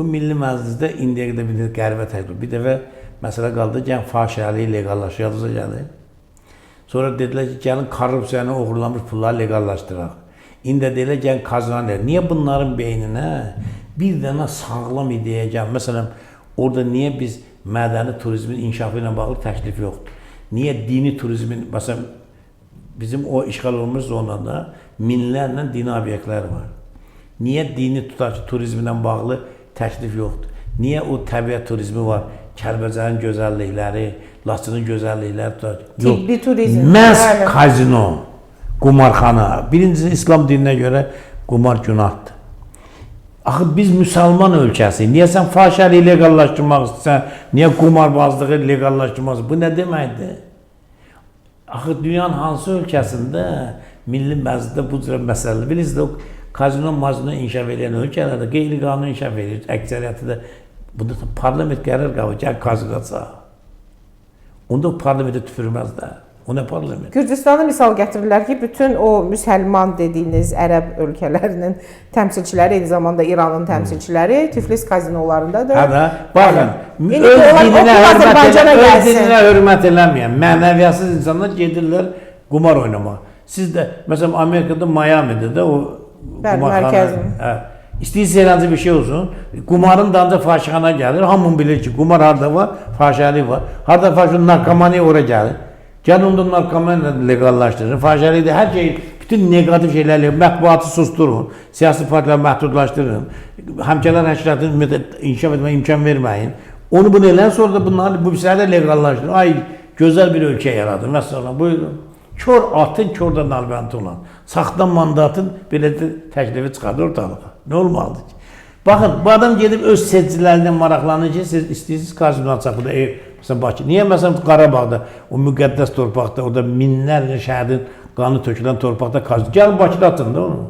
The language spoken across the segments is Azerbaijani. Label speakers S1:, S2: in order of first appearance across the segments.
S1: Bu Milli Məclisdə indiyə qədər bir qəribə təklif. Bir dəfə məsələ qaldı, gəlin fahişəliyi leqallaşdıracağız gəldi. Sonra dedilər ki, gəlin korrupsiyanı uğurlamış pulları leqallaşdıraq. İndi də deyirlər gəlin kazanlar. Niyə bunların beyninə bir dənə sağlam ideya gəl? Məsələn, orada niyə biz mədəni turizmin inkişafı ilə bağlı təklif yoxdur? Niyə dini turizmin məsələn bizim o işğal olunmuş zonada minlərlə dini obyektlər var. Niyə dini tutaq turizmlə bağlı təklif yoxdur? Niyə o təbiət turizmi var? Kəlbəcərin gözəllikləri, Laçının gözəllikləri tutaq.
S2: Tibbi turizm.
S1: Məhz kazino, qumarxana. Birincisi İslam dininə görə qumar günahdır. Axı biz müsəlman ölkəsiyik. Niyə sən fahişəliyi leqallaşdırmaq istəyirsən? Niyə qumarbazlığı leqallaşdırmaq? Bu nə deməkdir? Axı dünyanın hansı ölkəsində milli məclisdə bu cür məsələlər bilirsiniz kazino mazino inkişaf edən ölkələrdə qeyri-qanuni inkişaf edir. Əksəriyyəti də bunda da parlament gəl kazino aça. Onda o parlamentə tüpürməzlər. O nə parlament?
S2: Gürcüstana misal gətirirlər ki, bütün o müsəlman dediyiniz ərəb ölkələrinin təmsilçiləri, eyni zamanda İranın təmsilçiləri Tiflis kazinolarındadır.
S1: Hə baxın, öz dininə hörmət, elə, öz dininə hörmət eləməyən, mənəviyyətsiz insanlar gedirlər qumar oynamağa. Siz də məsələn Amerikada Miami'də də o ben merkezim. Bir şey olsun. Kumarın da fahşana gelir. Hamın bilir ki kumar harda var, fahşali var. Harda fahşanın narkomani oraya gelir. Canımda narkomani legallaştırır. Fahşali de her şey bütün negatif şeylerle mətbuatı susturun, siyasi partiler məhdudlaşdırın, həmkələr həşrətini inkişaf etmək imkan verməyin. Onu bu neyden sonra da bunları bu bir legallaşdırın. Ay, gözəl bir ölkə yaradın və sonra buyurun. Kör atın, kör də nalbəndi olan. Saxta mandatın belə təklifi çıxardır ortalığa. Nə olmalıdır ki? Baxın, bu adam gedib öz seçicilərindən maraqlanır ki, siz istəyirsiniz açaq burada ev, məsələn Bakı. Niyə məsələn Qarabağda, o müqəddəs torpaqda, orada minlərlə şəhidin qanı tökülən torpaqda kazino. Gəlin Bakıda açın da onu.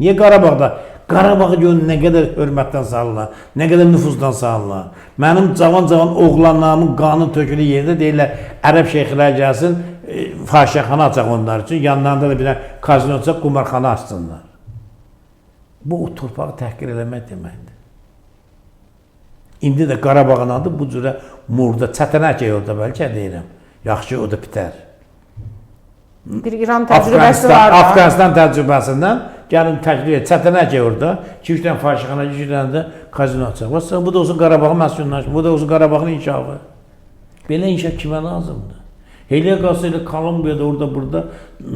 S1: Niyə Qarabağda? Qarabağı görün nə qədər hörmətdən salırlar, nə qədər nüfuzdan salırlar. Mənim cavan-cavan oğlanlarımın qanı tökülü yerdə deyirlər, ərəb şeyxlər gəlsin, e, fahişəxana açaq onlar üçün, yanlarında da bir dənə kazino açaq, qumarxana açsınlar. Bu o torpağı təhqir eləmək deməkdir. İndi də Qarabağın adı bu cürə murda, çətinək orada bəlkə deyirəm. Yaxşı o da bitər.
S2: Bir İran təcrübəsi var da.
S1: Afqanistan təcrübəsindən gəlin təklif et. Çətinək orada 2-3 dənə fahişəxana, 2-3 dənə də kazino açaq. Bu da olsun Qarabağın məskunlaşması, bu da olsun Qarabağın inkişafı. Belə inkişaf kimə lazımdır? Elə qalsa elə Kolumbiyada orada burada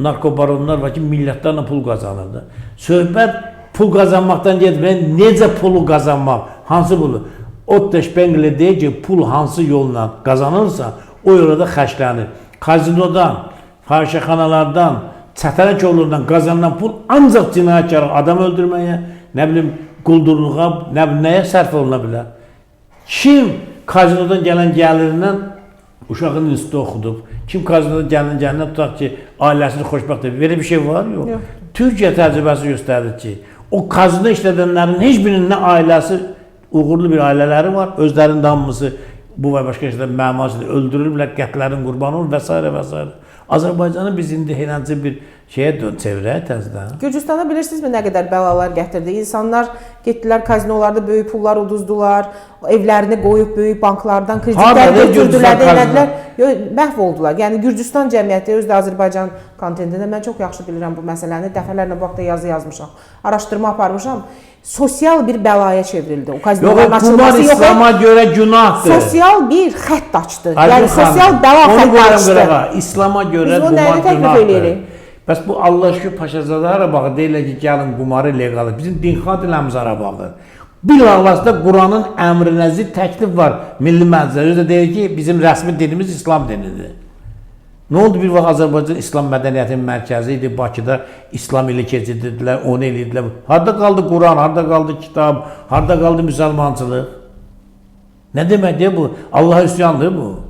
S1: narkobaronlar var ki, millətlərlə pul qazanırdı. Söhbət pul qazanmaqdan getmir. Necə pulu qazanmaq? Hansı pulu? Otto Spengler deyir ki, pul hansı yolla qazanırsa, o yola da xərclənir. Kazinodan, fahişəxanalardan, çətənək yolundan qazanılan pul ancaq cinayətkara adam öldürməyə, nə bilim quldurluğa, nə nəyə sərf oluna bilər. Kim kazinodan gələn gəlirindən uşağın institutda oxudub, kim kazinodan gələn gəlindən tutaq ki, ailəsini xoşbəxt edir. Belə bir şey var, yox.
S2: Yox.
S1: Türkiyə təcrübəsi göstərir ki, o kazino işlədənlərin heç birinin nə ailəsi uğurlu bir ailələri var, özlərinin hamısı bu və başqa şeylər məmasıdır, öldürülürlər, qətlərin qurbanı olur və s. və s. Azərbaycanı biz indi eləncə bir şeyə dön çevirək təzədən.
S2: Gürcüstana bilirsinizmi nə qədər bəlalar gətirdi? İnsanlar getdilər kazinolarda böyük pullar uduzdular, evlərini qoyub böyük banklardan kreditlər götürdülər, elədilər. Məhv oldular. Yəni Gürcüstan cəmiyyəti özü də Azərbaycan kontentində mən çox yaxşı bilirəm bu məsələni. Dəfələrlə bu haqda yazı yazmışam. Araşdırma aparmışam. Sosial bir bəlaya çevrildi. O kazinoların açılması yox.
S1: İslam'a görə günahdır.
S2: Sosial bir xətt açdı.
S1: Aydın
S2: yəni
S1: xanım,
S2: sosial bəla xətti açdı.
S1: İslam'a görə qumar günahdır. Bəs bu Allah şükür Paşazadə Qarabağı deyirlər ki, gəlin qumarı leqal. Bizim din xadiləmiz Qarabağdır. Ağlasda Quranın əmrinə zidd təklif var Milli Məclisə. Özü də deyir ki, bizim rəsmi dinimiz İslam dinidir. Nə oldu bir vaxt Azərbaycan İslam mədəniyyətinin mərkəzi idi. Bakıda İslam ili keçirdilər, onu eləyirdilər. Harda qaldı Quran, harda qaldı kitab, harda qaldı müsəlmançılıq? Nə deməkdir bu? Allah üsyandır bu.